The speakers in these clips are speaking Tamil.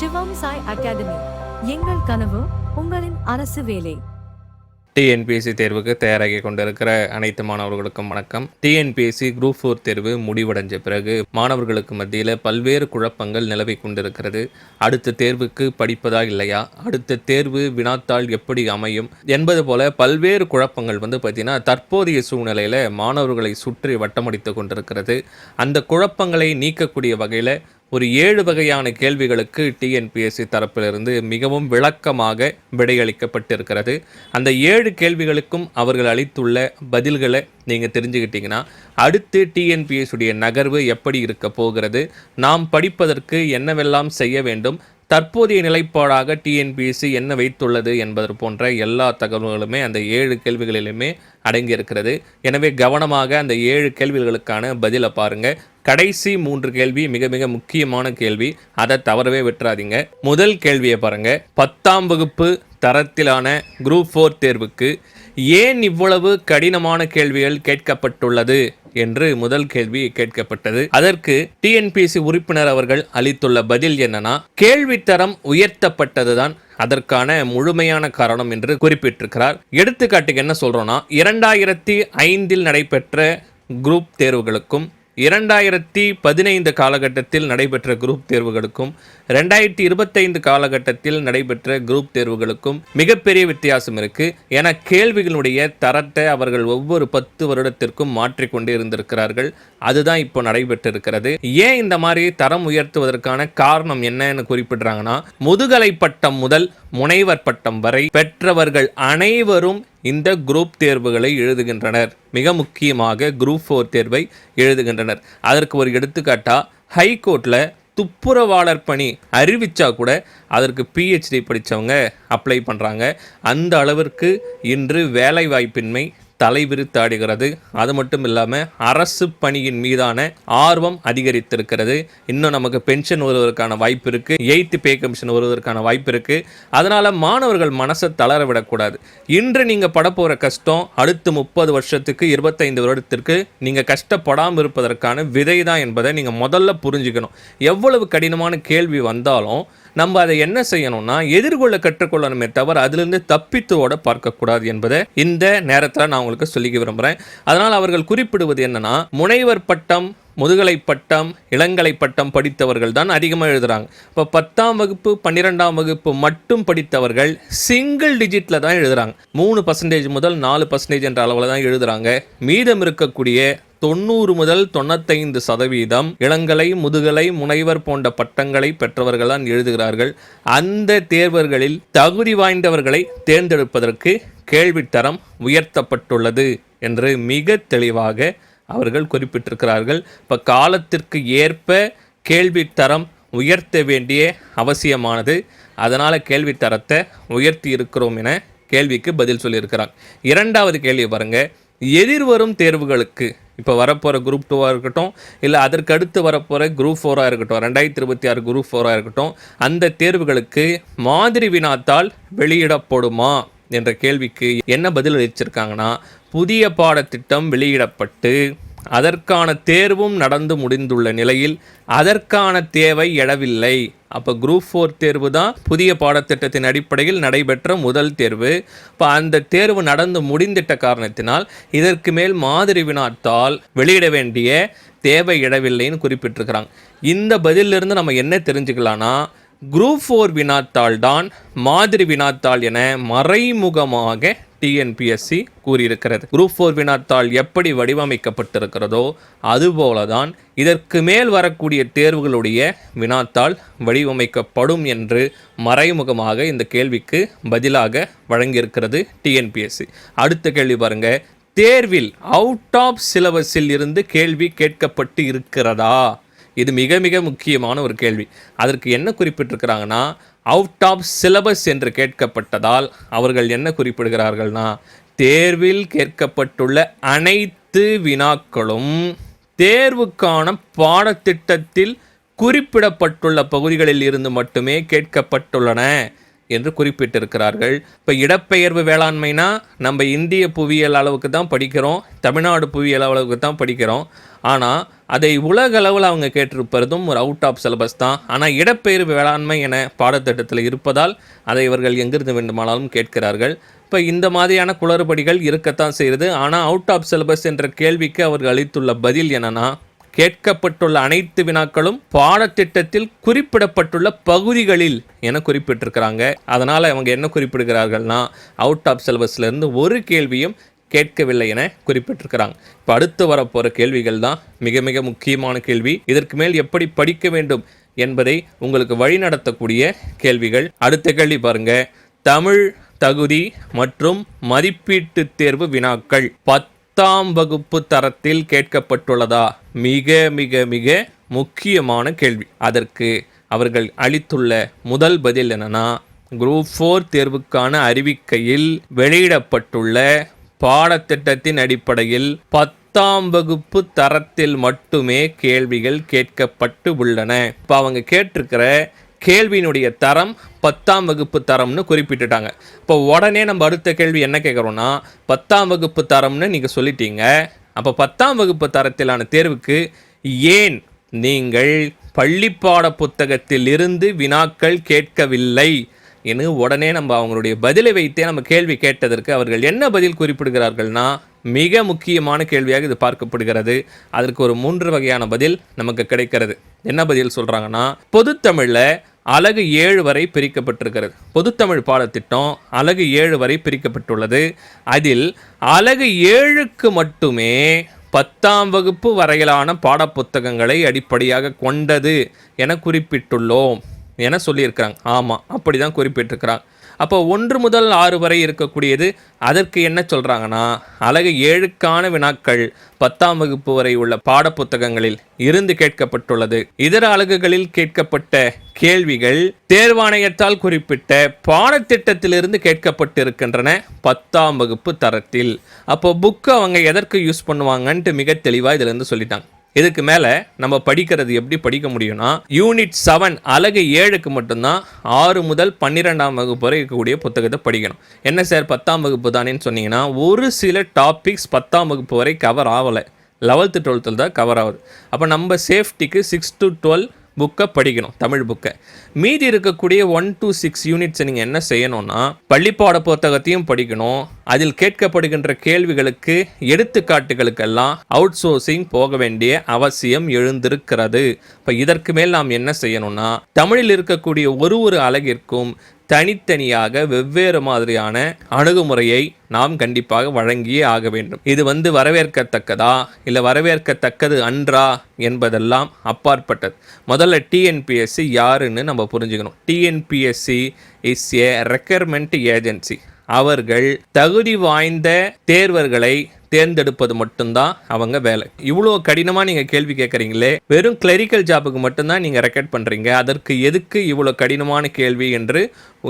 சிவம் சாய் அகாடமி. எங்கள் கனவு உங்களின் அரசு வேலை. டிஎன்பிஎஸ்சி தேர்வுக்கு தயாராகி கொண்டிருக்கிற அனைத்து மாணவர்களுக்கும் வணக்கம். டிஎன்பிஎஸ்சி குரூப் ஃபோர் தேர்வு முடிவடைஞ்ச பிறகு மாணவர்களுக்கு மத்தியில் பல்வேறு குழப்பங்கள் நிலவி கொண்டிருக்கிறது. அடுத்த தேர்வுக்கு படிப்பதா இல்லையா? அடுத்த தேர்வு வினாத்தாள் எப்படி அமையும்? என்பது போல பல்வேறு குழப்பங்கள் வந்து பார்த்தீங்கன்னா தற்போதைய சூழ்நிலையில் மாணவர்களை சுற்றி வட்டமடித்து கொண்டிருக்கிறது. அந்த குழப்பங்களை நீக்கக்கூடிய வகையில் ஒரு ஏழு வகையான கேள்விகளுக்கு டிஎன்பிஎஸ்சி தரப்பிலிருந்து மிகவும் விளக்கமாக விடையளிக்கப்பட்டிருக்கிறது. அந்த ஏழு கேள்விகளுக்கும் அவர்கள் அளித்துள்ள பதில்களை நீங்கள் தெரிஞ்சுக்கிட்டீங்கன்னா அடுத்து டிஎன்பிஎஸ்சுடைய நகர்வு எப்படி இருக்க போகிறது நாம் படிப்பதற்கு என்னவெல்லாம் செய்ய வேண்டும் தற்போதைய நிலைப்பாடாக டிஎன்பிஎஸ்சி என்ன வைத்துள்ளது என்பது போன்ற எல்லா தகவல்களுமே அந்த ஏழு கேள்விகளிலுமே அடங்கியிருக்கிறது. எனவே கவனமாக அந்த ஏழு கேள்விகளுக்கான பதிலை பாருங்கள் கடைசி மூன்று கேள்வி மிக மிக முக்கியமான கேள்வி. அதை தவறவே விட்டுறாதீங்க. முதல் கேள்வியை பாருங்கள் பத்தாம் வகுப்பு தரத்திலான குரூப் ஃபோர் தேர்வுக்கு ஏன் இவ்வளவு கடினமான கேள்விகள் கேட்கப்பட்டுள்ளது? என்று முதல் கேள்வி கேட்கப்பட்டது. அதற்கு டிஎன்பிஎஸ்சி உறுப்பினர் அவர்கள் அளித்துள்ள பதில் என்னன்னா கேள்வித்தரம் உயர்த்தப்பட்டதுதான் அதற்கான முழுமையான காரணம் என்று குறிப்பிட்டிருக்கிறார். எடுத்துக்காட்டுக்கு என்ன சொல்றோம்னா இரண்டாயிரத்தி ஐந்தில் நடைபெற்ற குரூப் தேர்வுகளுக்கும் இரண்டாயிரத்தி பதினைந்து காலகட்டத்தில் நடைபெற்ற குரூப் தேர்வுகளுக்கும் ரெண்டாயிரத்தி இருபத்தைந்து காலகட்டத்தில் நடைபெற்ற குரூப் தேர்வுகளுக்கும் மிகப்பெரிய வித்தியாசம் இருக்கு. என கேள்விகளுடைய தரத்தை அவர்கள் ஒவ்வொரு பத்து வருடத்திற்கும் மாற்றிக்கொண்டே இருந்திருக்கிறார்கள். அதுதான் இப்போ நடைபெற்றிருக்கிறது. ஏன் இந்த மாதிரி தரம் உயர்த்துவதற்கான காரணம் என்னன்னு குறிப்பிடுறாங்கன்னா முதுகலை பட்டம் முதல் முனைவர் பட்டம் வரை பெற்றவர்கள் அனைவரும் இந்த குரூப் தேர்வுகளை எழுதுகின்றனர். மிக முக்கியமாக குரூப் ஃபோர் தேர்வை எழுதுகின்றனர். அதற்கு ஒரு எடுத்துக்காட்டா ஹைகோர்ட்டில் துப்புரவாளர் பணி அறிவிச்சா கூட அதற்கு பிஹெச்டி படித்தவங்க அப்ளை பண்ணுறாங்க அந்த அளவிற்கு இன்று வேலைவாய்ப்பின்மை தலைவிரித்தாடுகிறது. அது மட்டும் இல்லாமல் அரசு பணியின் மீதான ஆர்வம் அதிகரித்திருக்கிறது. இன்னும் நமக்கு பென்ஷன் வருவதற்கான வாய்ப்பு இருக்கு. எய்த் பே கமிஷன் வருவதற்கான வாய்ப்பு இருக்கு. அதனால மாணவர்கள் மனசை தளர விடக்கூடாது. இன்று நீங்க படப்போகிற கஷ்டம் அடுத்த முப்பது வருஷத்துக்கு இருபத்தைந்து வருடத்திற்கு நீங்க கஷ்டப்படாமல் இருப்பதற்கான விதை தான் என்பதை நீங்க முதல்ல புரிஞ்சுக்கணும். எவ்வளவு கடினமான கேள்வி வந்தாலும் நம்ம அதை என்ன செய்யணும்னா எதிர்கொள்ள கற்றுக்கொள்ளணுமே தவிர அதிலிருந்து தப்பித்தோட பார்க்கக்கூடாது என்பதை இந்த நேரத்தில் நான் உங்களுக்கு சொல்லிக்க விரும்புகிறேன் அதனால் அவர்கள் குறிப்பிடுவது என்னன்னா முனைவர் பட்டம் முதுகலை பட்டம் இளங்கலை பட்டம் படித்தவர்கள் தான் அதிகமாக எழுதுறாங்க. இப்போ பத்தாம் வகுப்பு பன்னிரெண்டாம் வகுப்பு மட்டும் படித்தவர்கள் சிங்கிள் டிஜிட்டில் தான் எழுதுகிறாங்க மூணு பர்சன்டேஜ் முதல் நாலு பர்சன்டேஜ் என்ற அளவில் தான் எழுதுகிறாங்க மீதம் இருக்கக்கூடிய தொண்ணூறு முதல் தொண்ணூத்தைந்து சதவீதம் இளங்கலை முதுகலை முனைவர் போன்ற பட்டங்களை பெற்றவர்கள் தான் எழுதுகிறார்கள். அந்த தேர்வர்களில் தகுதி வாய்ந்தவர்களை தேர்ந்தெடுப்பதற்கு கேள்வித்தரம் உயர்த்தப்பட்டுள்ளது என்று மிக தெளிவாக அவர்கள் குறிப்பிட்டிருக்கிறார்கள். இப்போ காலத்திற்கு ஏற்ப கேள்வித்தரம் உயர்த்த வேண்டிய அவசியமானது. அதனால் கேள்வித்தரத்தை உயர்த்தி இருக்கிறோம் என கேள்விக்கு பதில் சொல்லியிருக்கிறாங்க இரண்டாவது கேள்வி பாருங்க. எதிர்வரும் தேர்வுகளுக்கு இப்போ வரப்போகிற குரூப் டூவாக இருக்கட்டும் இல்லை அதற்கு அடுத்து வரப்போகிற குரூப் ஃபோராக இருக்கட்டும் ரெண்டாயிரத்தி இருபத்தி ஆறு குரூப் ஃபோராக இருக்கட்டும் அந்த தேர்வுகளுக்கு மாதிரி வினாத்தால் வெளியிடப்படுமா என்ற கேள்விக்கு என்ன பதில் அளிச்சிருக்காங்கன்னா புதிய பாடத்திட்டம் வெளியிடப்பட்டு அதற்கான தேர்வும் நடந்து முடிந்துள்ள நிலையில் அதற்கான தேவை எழவில்லை. அப்போ குரூப் ஃபோர் தேர்வு தான் புதிய பாடத்திட்டத்தின் அடிப்படையில் நடைபெற்ற முதல் தேர்வு. இப்போ அந்த தேர்வு நடந்து முடிந்திட்ட காரணத்தினால் இதற்கு மேல் மாதிரி வினாத்தால் வெளியிட வேண்டிய தேவை இடவில்லைன்னு குறிப்பிட்டிருக்கிறாங்க. இந்த பதிலிருந்து நம்ம என்ன தெரிஞ்சுக்கலாம்னா குரூப் ஃபோர் வினாத்தாள் தான் மாதிரி வினாத்தாள் என மறைமுகமாக டிஎன்பிஎஸ்சி கூறியிருக்கிறது. குரூப் ஃபோர் வினாத்தாள் எப்படி வடிவமைக்கப்பட்டிருக்கிறதோ அதுபோல தான் இதற்கு மேல் வரக்கூடிய தேர்வுகளுடைய வினாத்தாள் வடிவமைக்கப்படும் என்று மறைமுகமாக இந்த கேள்விக்கு பதிலாக வழங்கியிருக்கிறது டிஎன்பிஎஸ்சி அடுத்த கேள்வி பாருங்க. தேர்வில் அவுட் ஆஃப் சிலபஸில் இருந்து கேள்வி கேட்கப்பட்டு இருக்கிறதா? இது மிக மிக முக்கியமான ஒரு கேள்வி. அதற்கு என்ன குறிப்பிட்டிருக்கிறாங்கன்னா அவுட் ஆஃப் சிலபஸ் என்று கேட்கப்பட்டதால் அவர்கள் என்ன குறிப்பிடுகிறார்கள்னா தேர்வில் கேட்கப்பட்டுள்ள அனைத்து வினாக்களும் தேர்வுக்கான பாடத்திட்டத்தில் குறிப்பிடப்பட்டுள்ள பகுதிகளில் இருந்து மட்டுமே கேட்கப்பட்டுள்ளன. என்று குறிப்பிட்டிருக்கிறார்கள். இப்போ இடப்பெயர்வு வேளாண்மைனா நம்ம இந்திய புவியியல் அளவுக்கு தான் படிக்கிறோம் தமிழ்நாடு புவியியல் அளவுக்கு தான் படிக்கிறோம். ஆனால் அதை உலக அளவில் அவங்க கேட்டிருப்பதும் ஒரு அவுட் ஆஃப் சிலபஸ் தான். ஆனால் இடப்பெயர்வு வேளாண்மை என பாடத்திட்டத்தில் இருப்பதால் அதை இவர்கள் எங்கிருந்து வேண்டுமானாலும் கேட்கிறார்கள். இப்போ இந்த மாதிரியான குளறுபடிகள் இருக்கத்தான் செய்கிறது ஆனால் அவுட் ஆஃப் சிலபஸ் என்ற கேள்விக்கு அவர்கள் அளித்துள்ள பதில் என்னன்னா கேட்கப்பட்டுள்ள அனைத்து வினாக்களும் பாடத்திட்டத்தில் குறிப்பிடப்பட்டுள்ள பகுதிகளில் என குறிப்பிட்டிருக்கிறாங்க. அதனால் அவங்க என்ன குறிப்பிடுகிறார்கள்னா அவுட் ஆஃப் சிலபஸ்லேருந்து ஒரு கேள்வியும் கேட்கவில்லை என குறிப்பிட்டிருக்கிறாங்க. இப்போ அடுத்து வரப்போகிற கேள்விகள் தான் மிக மிக முக்கியமான கேள்வி. இதற்கு மேல் எப்படி படிக்க வேண்டும் என்பதை உங்களுக்கு வழிநடத்தக்கூடிய கேள்விகள். அடுத்த கேள்வி பாருங்க. தமிழ் தகுதி மற்றும் மதிப்பீட்டு தேர்வு வினாக்கள். பத்தாம் வகுப்பு தரத்தில் கேட்கப்பட்டுள்ளதா? மிக மிக மிக முக்கியமான கேள்வி. அதற்கு அவர்கள் அளித்துள்ள முதல் பதில் என்னன்னா குரூப் ஃபோர் தேர்வுக்கான அறிவிக்கையில் வெளியிடப்பட்டுள்ள பாடத்திட்டத்தின் அடிப்படையில் பத்தாம் வகுப்பு தரத்தில் மட்டுமே கேள்விகள் கேட்கப்பட்டு உள்ளன. இப்போ அவங்க கேட்டிருக்கிற கேள்வியினுடைய தரம் பத்தாம் வகுப்பு தரம்னு குறிப்பிட்டுட்டாங்க. இப்போ உடனே நம்ம அடுத்த கேள்வி என்ன கேட்குறோன்னா பத்தாம் வகுப்பு தரம்னு நீங்கள் சொல்லிட்டீங்க. அப்போ பத்தாம் வகுப்பு தரத்திலான தேர்வுக்கு ஏன் நீங்கள் பள்ளிப்பாட புத்தகத்தில் இருந்து வினாக்கள் கேட்கவில்லை என்று உடனே நம்ம அவங்களுடைய பதிலை வைத்தே நம்ம கேள்வி கேட்டதற்கு அவர்கள் என்ன பதில் குறிப்பிடுகிறார்கள்னா மிக முக்கியமான கேள்வியாக இது பார்க்கப்படுகிறது. அதற்கு ஒரு மூன்று வகையான பதில் நமக்கு கிடைக்கிறது. என்ன பதில் சொல்கிறாங்கன்னா பொதுத்தமிழில் அலகு ஏழு வரை பிரிக்கப்பட்டிருக்கிறது. பொதுத்தமிழ் பாடத்திட்டம் அலகு ஏழு வரை பிரிக்கப்பட்டுள்ளது. அதில் அலகு ஏழுக்கு மட்டுமே பத்தாம் வகுப்பு வரையிலான பாடப்புத்தகங்களை அடிப்படையாக கொண்டது என குறிப்பிட்டுள்ளோம் என சொல்லியிருக்கிறாங்க. ஆமாம் அப்படி தான் குறிப்பிட்டிருக்கிறாங்க. அப்போ ஒன்று முதல் ஆறு வரை இருக்கக்கூடியது அதற்கு என்ன சொல்கிறாங்கன்னா அழகு ஏழுக்கான வினாக்கள் பத்தாம் வகுப்பு வரை உள்ள பாடப்புத்தகங்களில் இருந்து கேட்கப்பட்டுள்ளது. இதர அலகுகளில் கேட்கப்பட்ட கேள்விகள் தேர்வாணையத்தால் குறிப்பிட்ட பாடத்திட்டத்திலிருந்து கேட்கப்பட்டிருக்கின்றன பத்தாம் வகுப்பு தரத்தில். அப்போ புக்கு அவங்க எதற்கு யூஸ் பண்ணுவாங்கன்ட்டு மிக தெளிவாக இதிலிருந்து சொல்லிட்டாங்க. இதுக்கு மேலே நம்ம படிக்கிறது எப்படி படிக்க முடியும்னா யூனிட் செவன் அலகு ஏழுக்கு மட்டும்தான் ஆறு முதல் பன்னிரெண்டாம் வகுப்பு வரை இருக்கக்கூடிய புத்தகத்தை படிக்கணும். என்ன சார் பத்தாம் வகுப்பு தானேன்னு சொன்னீங்கன்னா ஒரு சில டாபிக்ஸ் பத்தாம் வகுப்பு வரை கவர் ஆகலை லெவல்த்து டுவெல்த்தில் தான் கவர் ஆகுது. அப்போ நம்ம சேஃப்டிக்கு சிக்ஸ் டு டுவெல் புக்கை படிக்கணும் தமிழ் புக்கை. மீதி இருக்கக்கூடிய ஒன் டு சிக்ஸ் யூனிட்ஸை நீங்கள் என்ன செய்யணும்னா பள்ளிப்பாட புத்தகத்தையும் படிக்கணும். அதில் கேட்கப்படுகின்ற கேள்விகளுக்கு எடுத்துக்காட்டுகளுக்கெல்லாம் அவுட் சோர்சிங் போக வேண்டிய அவசியம் எழுந்திருக்கிறது. இப்போ இதற்கு மேல் நாம் என்ன செய்யணும்னா தமிழில் இருக்கக்கூடிய ஒரு ஒரு அழகிற்கும் தனித்தனியாக வெவ்வேறு மாதிரியான அணுகுமுறையை நாம் கண்டிப்பாக வழங்கியே ஆக வேண்டும். இது வந்து வரவேற்கத்தக்கதா? இல்லை வரவேற்கத்தக்கது அன்றா? என்பதெல்லாம் அப்பாற்பட்டது. முதல்ல டிஎன்பிஎஸ்சி யாருன்னு நம்ம புரிஞ்சுக்கணும். TNPSC is a recruitment agency அவர்கள் தகுதி வாய்ந்த தேர்வர்களை தேர்ந்தெடுப்பது மட்டும்தான் அவங்க வேலை. இவ்வளோ கடினமாக நீங்கள் கேள்வி கேட்குறீங்களே வெறும் கிளரிக்கல் ஜாபுக்கு மட்டும்தான் நீங்கள் ரெக்கார்ட் பண்ணுறீங்க அதற்கு எதுக்கு இவ்வளோ கடினமான கேள்வி என்று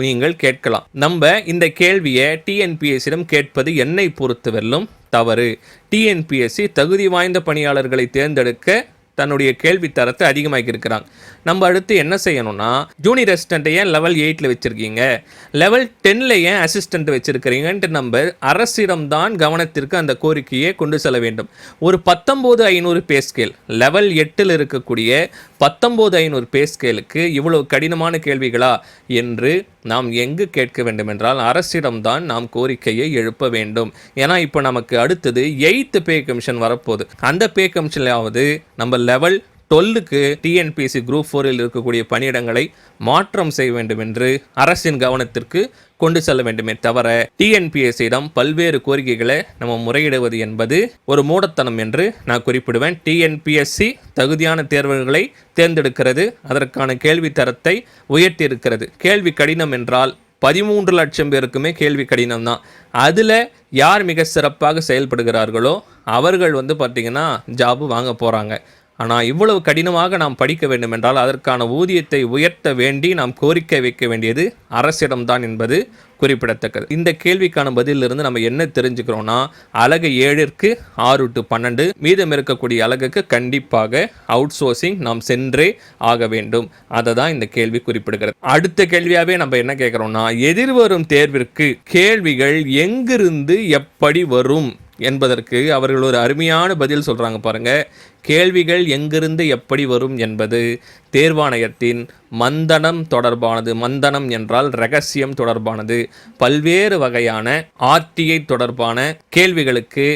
நீங்கள் கேட்கலாம். நம்ம இந்த கேள்வியை டிஎன்பிஎஸ்சிடம் கேட்பது என்னை பொறுத்தவரையிலும் தவறு. டிஎன்பிஎஸ்சி தகுதி வாய்ந்த பணியாளர்களை தேர்ந்தெடுக்க தன்னுடைய கேள்வி தரத்தை அதிகமாக்கி இருக்கிறாங்க நம்ம அடுத்து என்ன செய்யணும்னா ஜூனியர் அசிஸ்டண்ட்டை ஏன் லெவல் எயிட்டில் வச்சுருக்கீங்க? லெவல் டென்னில் ஏன் அசிஸ்டண்ட் வச்சுருக்கிறீங்கன்ட்டு நம்ம அரசிடம்தான் கவனத்திற்கு அந்த கோரிக்கையை கொண்டு செல்ல வேண்டும். ஒரு பத்தொம்போது ஐநூறு பே ஸ்கேல் லெவல் எட்டில் இருக்கக்கூடிய பத்தொம்போது ஐநூறு பே ஸ்கேலுக்கு இவ்வளவு கடினமான கேள்விகளா என்று நாம் எங்கு கேட்க வேண்டுமென்றால் அரசிடம்தான் நாம் கோரிக்கையை எழுப்ப வேண்டும். ஏன்னா இப்போ நமக்கு அடுத்தது எயித்து பே கமிஷன் வரப்போகுது. அந்த பே கமிஷன்லாவது நம்ம லெவல் டுவெல்லுக்கு டிஎன்பிஎஸ்சி குரூப் ஃபோரில் இருக்கக்கூடிய பணியிடங்களை மாற்றம் செய்ய வேண்டும் என்று அரசின் கவனத்திற்கு கொண்டு செல்ல வேண்டுமே தவிர டிஎன்பிஎஸ்சியிடம் பல்வேறு கோரிக்கைகளை நம்ம முறையிடுவது என்பது ஒரு மூடத்தனம் என்று நான் குறிப்பிடுவேன். டிஎன்பிஎஸ்சி தகுதியான தேர்வுகளை தேர்ந்தெடுக்கிறது. அதற்கான கேள்வி தரத்தை உயர்த்தி இருக்கிறது கேள்வி கடினம் என்றால் பதிமூன்று லட்சம் பேருக்குமே கேள்வி கடினம் தான். அதில் யார் மிக சிறப்பாக செயல்படுகிறார்களோ அவர்கள் வந்து பார்த்திங்கன்னா ஜாபு வாங்க போகிறாங்க ஆனால் இவ்வளவு கடினமாக நாம் படிக்க வேண்டும் என்றால் அதற்கான ஊதியத்தை உயர்த்த வேண்டி நாம் கோரிக்கை வைக்க வேண்டியது அரசிடம்தான் என்பது குறிப்பிடத்தக்கது. இந்த கேள்விக்கான பதிலிருந்து நம்ம என்ன தெரிஞ்சுக்கிறோம்னா அலகு ஏழிற்கு ஆறு டு பன்னெண்டு மீதம் இருக்கக்கூடிய அலகுக்கு கண்டிப்பாக அவுட் சோர்சிங் நாம் சென்றே ஆக வேண்டும். அதை தான் இந்த கேள்வி குறிப்பிடுகிறது. அடுத்த கேள்வியாகவே நம்ம என்ன கேட்குறோம்னா எதிர்வரும் தேர்விற்கு கேள்விகள் எங்கிருந்து எப்படி வரும்? என்பதற்கு அவர்கள் ஒரு அருமையான பதில் சொல்கிறாங்க பாருங்க. கேள்விகள் எங்கிருந்து எப்படி வரும் என்பது தேர்வாணையத்தின் மந்தனம் தொடர்பானது. மந்தனம் என்றால் ரகசியம் தொடர்பானது. பல்வேறு வகையான ஆர்டிஐ தொடர்பான கேள்விகளுக்கு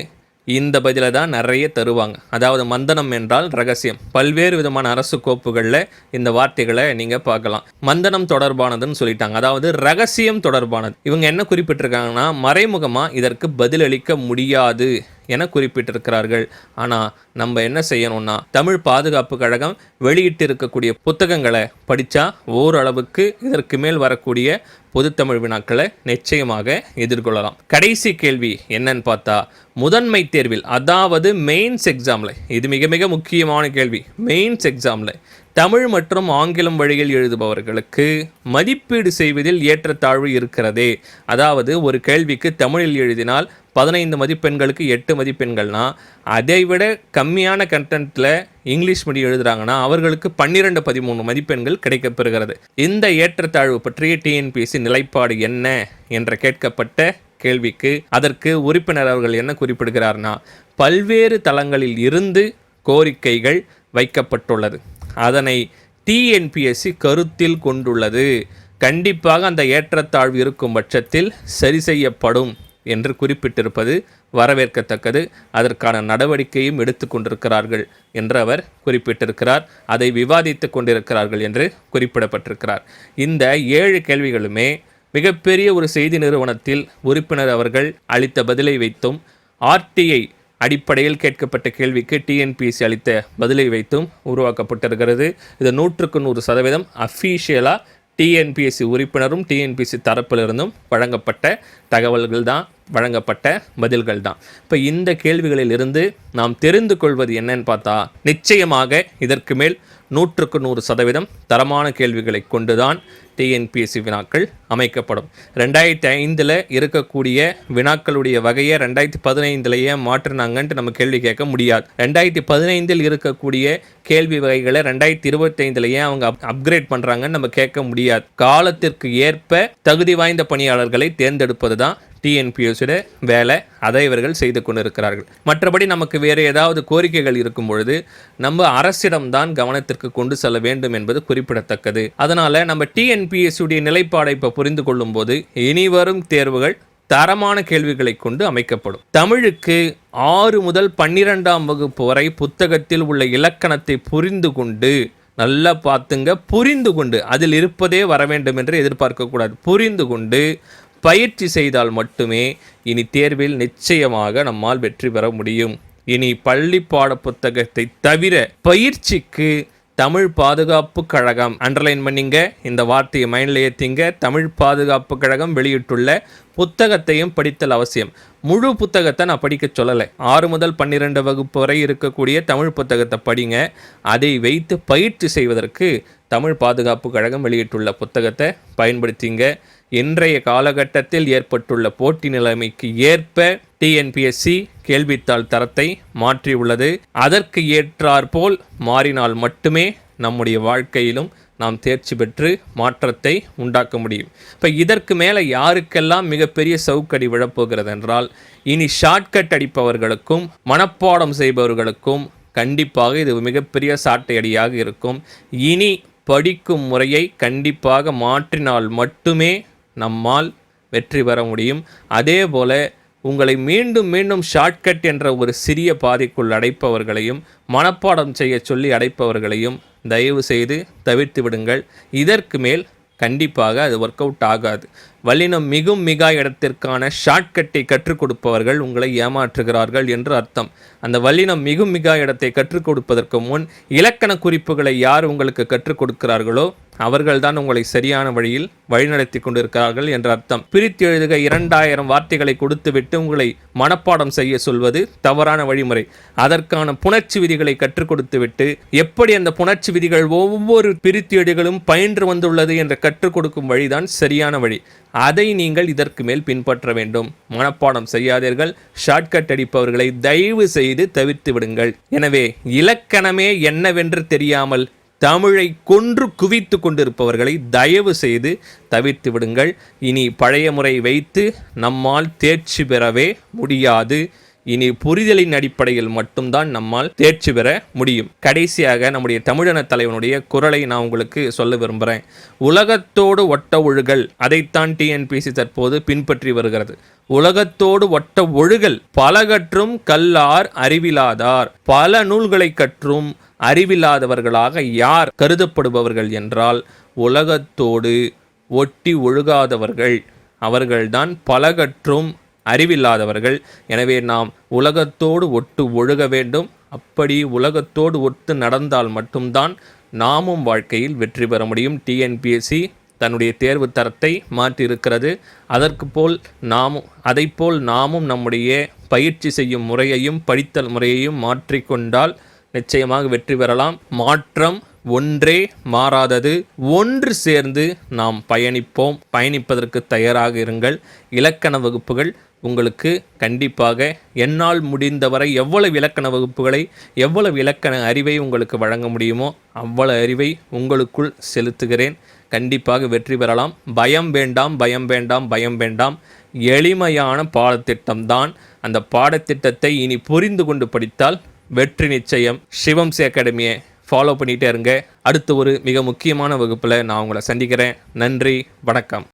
இந்த பதிலை தான் நிறைய தருவாங்க. அதாவது மந்தனம் என்றால் ரகசியம். பல்வேறு விதமான அரசு கோப்புகளில் இந்த வார்த்தைகளை நீங்கள் பார்க்கலாம். மந்தனம் தொடர்பானதுன்னு சொல்லிட்டாங்க. அதாவது ரகசியம் தொடர்பானது. இவங்க என்ன குறிப்பிட்டிருக்காங்கன்னா மறைமுகமாக இதற்கு பதிலளிக்க முடியாது என குறிப்பிட்டிருக்கிறார்கள். ஆனால் நம்ம என்ன செய்யணும்னா தமிழ் பாதுகாப்பு கழகம் வெளியிட்டு இருக்கக்கூடிய புத்தகங்களை படித்தா ஓரளவுக்கு இதற்கு மேல் வரக்கூடிய பொதுத்தமிழ் வினாக்களை நிச்சயமாக எதிர்கொள்ளலாம். கடைசி கேள்வி என்னன்னு பார்த்தா முதன்மை தேர்வில் அதாவது மெயின்ஸ் எக்ஸாமில் இது மிக மிக முக்கியமான கேள்வி மெயின்ஸ் எக்ஸாமில் தமிழ் மற்றும் ஆங்கிலம் வழியில் எழுதுபவர்களுக்கு மதிப்பீடு செய்வதில் ஏற்றத்தாழ்வு இருக்கிறதே. அதாவது ஒரு கேள்விக்கு தமிழில் எழுதினால் பதினைந்து மதிப்பெண்களுக்கு எட்டு மதிப்பெண்கள்னா அதை விட கம்மியான கண்டென்ட்டில் இங்கிலீஷ் மீடியம் எழுதுகிறாங்கன்னா அவர்களுக்கு பன்னிரெண்டு பதிமூணு மதிப்பெண்கள் கிடைக்கப்பெறுகிறது. இந்த ஏற்றத்தாழ்வு பற்றிய டிஎன்பிஎஸ்சி நிலைப்பாடு என்ன என்ற கேட்கப்பட்ட கேள்விக்கு அதற்கு உறுப்பினர் அவர்கள் என்ன குறிப்பிடுகிறார்னா பல்வேறு தளங்களில் இருந்து கோரிக்கைகள் வைக்கப்பட்டுள்ளது. அதனை டிஎன்பிஎஸ்சி கருத்தில் கொண்டுள்ளது. கண்டிப்பாக அந்த ஏற்றத்தாழ்வு இருக்கும் பட்சத்தில் சரி செய்யப்படும் என்று குறிப்பிட்டிருப்பது வரவேற்கத்தக்கது. அதற்கான நடவடிக்கையும் எடுத்து கொண்டிருக்கிறார்கள் என்று அவர் குறிப்பிட்டிருக்கிறார். அதை விவாதித்து கொண்டிருக்கிறார்கள் என்று குறிப்பிடப்பட்டிருக்கிறார். இந்த ஏழு கேள்விகளுமே மிகப்பெரிய ஒரு செய்தி நிறுவனத்தில் உறுப்பினர் அவர்கள் அளித்த பதிலை வைத்தும் ஆர்டிஐ அடிப்படையில் கேட்கப்பட்ட கேள்விக்கு டிஎன்பிஎஸ்சி அளித்த பதிலை வைத்தும் உருவாக்கப்பட்டிருக்கிறது. இது நூற்றுக்கு நூறு சதவீதம் அஃபீஷியலாக டிஎன்பிஎஸ்சி உறுப்பினரும் டிஎன்பிஎஸ்சி தரப்பிலிருந்தும் வழங்கப்பட்ட தகவல்கள் தான் வழங்கப்பட்ட பதில்கள் தான் இப்போ இந்த கேள்விகளில் இருந்து நாம் தெரிந்து கொள்வது என்னன்னு பார்த்தா நிச்சயமாக இதற்கு மேல் நூற்றுக்கு நூறு சதவீதம் தரமான கேள்விகளை கொண்டுதான் டிஎன்பிஎஸ்சி வினாக்கள் அமைக்கப்படும். ரெண்டாயிரத்தி ஐந்தில் இருக்கக்கூடிய வினாக்களுடைய வகையை ரெண்டாயிரத்தி பதினைந்துலேயே மாற்றினாங்கன்ட்டு நம்ம கேள்வி கேட்க முடியாது. ரெண்டாயிரத்தி பதினைந்தில் இருக்கக்கூடிய கேள்வி வகைகளை ரெண்டாயிரத்தி இருபத்தைந்துலேயே அவங்க அப் அப்கிரேட் பண்ணுறாங்கன்னு நம்ம கேட்க முடியாது. காலத்திற்கு ஏற்ப தகுதி வாய்ந்த பணியாளர்களை தேர்ந்தெடுப்பது தான் டிஎன்பிஎஸ்சியோட வேலை அதை இவர்கள் செய்து கொண்டிருக்கிறார்கள். மற்றபடி நமக்கு வேறு ஏதாவது கோரிக்கைகள் இருக்கும் பொழுது நம்ம அரசிடம்தான் கவனத்திற்கு கொண்டு செல்ல வேண்டும் என்பது குறிப்பிடத்தக்கது. அதனால் நம்ம டிஎன்பிஎஸ்சியுடைய நிலைப்பாடை இப்போ புரிந்து கொள்ளும் போது இனி வரும் தேர்வுகள் தரமான கேள்விகளை கொண்டு அமைக்கப்படும். தமிழுக்கு ஆறு முதல் பன்னிரெண்டாம் வகுப்பு வரை புத்தகத்தில் உள்ள இலக்கணத்தை புரிந்து கொண்டு நல்லா பார்த்துங்க. புரிந்து கொண்டு அதில் இருப்பதே வர வேண்டும் என்று எதிர்பார்க்கக்கூடாது புரிந்து கொண்டு பயிற்சி செய்தால் மட்டுமே இனி தேர்வில் நிச்சயமாக நம்மால் வெற்றி பெற முடியும். இனி பள்ளி பாட புத்தகத்தை தவிர பயிற்சிக்கு தமிழ் பாதுகாப்பு கழகம் அண்டர்லைன் பண்ணிங்க. இந்த வார்த்தையை மைண்டில் ஏற்றிங்க தமிழ் பாதுகாப்பு கழகம் வெளியிட்டுள்ள புத்தகத்தையும் படித்தல் அவசியம். முழு புத்தகத்தை நான் படிக்க சொல்லலை. ஆறு முதல் பன்னிரெண்டு வகுப்பு வரை இருக்கக்கூடிய தமிழ் புத்தகத்தை படிங்க. அதை வைத்து பயிற்சி செய்வதற்கு தமிழ் பாதுகாப்பு கழகம் வெளியிட்டுள்ள புத்தகத்தை பயன்படுத்திங்க. இன்றைய காலகட்டத்தில் ஏற்பட்டுள்ள போட்டி நிலைமைக்கு ஏற்ப டிஎன்பிஎஸ்சி கேள்வித்தாள் தரத்தை மாற்றியுள்ளது. அதற்கு ஏற்றாற்போல் மாறினால் மட்டுமே நம்முடைய வாழ்க்கையிலும் நாம் தேர்ச்சி பெற்று மாற்றத்தை உண்டாக்க முடியும். இப்போ இதற்கு மேலே யாருக்கெல்லாம் மிகப்பெரிய சவுக்கடி விழப்போகிறது என்றால் இனி ஷார்ட்கட் அடிப்பவர்களுக்கும் மனப்பாடம் செய்பவர்களுக்கும் கண்டிப்பாக இது மிகப்பெரிய சாட்டை அடியாக இருக்கும். இனி படிக்கும் முறையை கண்டிப்பாக மாற்றினால் மட்டுமே நம்மால் வெற்றி பெற முடியும். அதே போல உங்களை மீண்டும் மீண்டும் ஷார்ட்கட் என்ற ஒரு சிறிய பாதைக்குள் அடைப்பவர்களையும் மனப்பாடம் செய்ய சொல்லி அடைப்பவர்களையும் தயவு செய்து தவிர்த்து விடுங்கள். இதற்கு மேல் கண்டிப்பாக அது ஒர்க் அவுட் ஆகாது. வல்லினம் மிகும் மிகா இடத்திற்கான ஷார்ட்கட்டை கற்றுக் கொடுப்பவர்கள் உங்களை ஏமாற்றுகிறார்கள் என்று அர்த்தம். அந்த வல்லினம் மிகும் மிகா இடத்தை கற்றுக் கொடுப்பதற்கு முன் இலக்கண குறிப்புகளை யார் உங்களுக்கு கற்றுக் கொடுக்கிறார்களோ அவர்கள்தான் உங்களை சரியான வழியில் வழிநடத்தி கொண்டிருக்கிறார்கள் என்ற அர்த்தம். பிரித்து எழுதுக இரண்டாயிரம் வார்த்தைகளை கொடுத்துவிட்டு உங்களை மனப்பாடம் செய்ய சொல்வது தவறான வழிமுறை. அதற்கான புணர்ச்சி விதிகளை கற்றுக் கொடுத்துவிட்டு எப்படி அந்த புணர்ச்சி விதிகள் ஒவ்வொரு பிரித்து எழுதுகளும் பயின்று வந்துள்ளது என்று கற்றுக் கொடுக்கும் வழிதான் சரியான வழி. அதை நீங்கள் இதற்கு மேல் பின்பற்ற வேண்டும். மனப்பாடம் செய்யாதீர்கள். ஷார்ட்கட் அடிப்பவர்களை தயவு செய்து தவிர்த்து விடுங்கள். எனவே இலக்கணமே என்னவென்று தெரியாமல் தமிழை கொன்று குவித்து கொண்டிருப்பவர்களை தயவு செய்து தவிர்த்து விடுங்கள். இனி பழைய முறை வைத்து நம்மால் தேர்ச்சி பெறவே முடியாது. இனி புரிதலின் அடிப்படையில் மட்டும்தான் நம்மால் தேர்ச்சி பெற முடியும். கடைசியாக நம்முடைய தமிழன தலைவனுடைய குரலை நான் உங்களுக்கு சொல்ல விரும்புகிறேன் உலகத்தோடு ஒட்ட ஒழுகல் அதைத்தான் டிஎன்பிசி தற்போது பின்பற்றி வருகிறது. உலகத்தோடு ஒட்ட ஒழுகல் பலகற்றும் கல்லார் அறிவிலாதார். பல நூல்களை கற்றும் அறிவில்லாதவர்களாக யார் கருதப்படுபவர்கள் என்றால் உலகத்தோடு ஒட்டி ஒழுகாதவர்கள். அவர்கள்தான் பலகற்றும் அறிவில்லாதவர்கள். எனவே நாம் உலகத்தோடு ஒட்டு ஒழுக வேண்டும். அப்படி உலகத்தோடு ஒத்து நடந்தால் மட்டும்தான் நாமும் வாழ்க்கையில் வெற்றி பெற முடியும். டிஎன்பிஎஸ்சி தன்னுடைய தேர்வு தரத்தை மாற்றியிருக்கிறது. அதற்கு போல் நாமும் அதைப்போல் நாமும் நம்முடைய பயிற்சி செய்யும் முறையையும் படித்தல் முறையையும் மாற்றிக்கொண்டால் நிச்சயமாக வெற்றி பெறலாம். மாற்றம் ஒன்றே மாறாதது. ஒன்று சேர்ந்து நாம் பயணிப்போம். பயணிப்பதற்கு தயாராக இருங்கள். இலக்கண வகுப்புகள் உங்களுக்கு கண்டிப்பாக என்னால் முடிந்தவரை எவ்வளவு இலக்கண வகுப்புகளை எவ்வளவு இலக்கண அறிவை உங்களுக்கு வழங்க முடியுமோ அவ்வளவு அறிவை உங்களுக்குள் செலுத்துகிறேன். கண்டிப்பாக வெற்றி பெறலாம். பயம் வேண்டாம் பயம் வேண்டாம் பயம் வேண்டாம். எளிமையான பாடத்திட்டம்தான் அந்த பாடத்திட்டத்தை இனி புரிந்து கொண்டு படித்தால் வெற்றி நிச்சயம். சிவம்சி அகாடமியை ஃபாலோ பண்ணிகிட்டே இருங்க. அடுத்த ஒரு மிக முக்கியமான வகுப்பில் நான் உங்களை சந்திக்கிறேன். நன்றி வணக்கம்.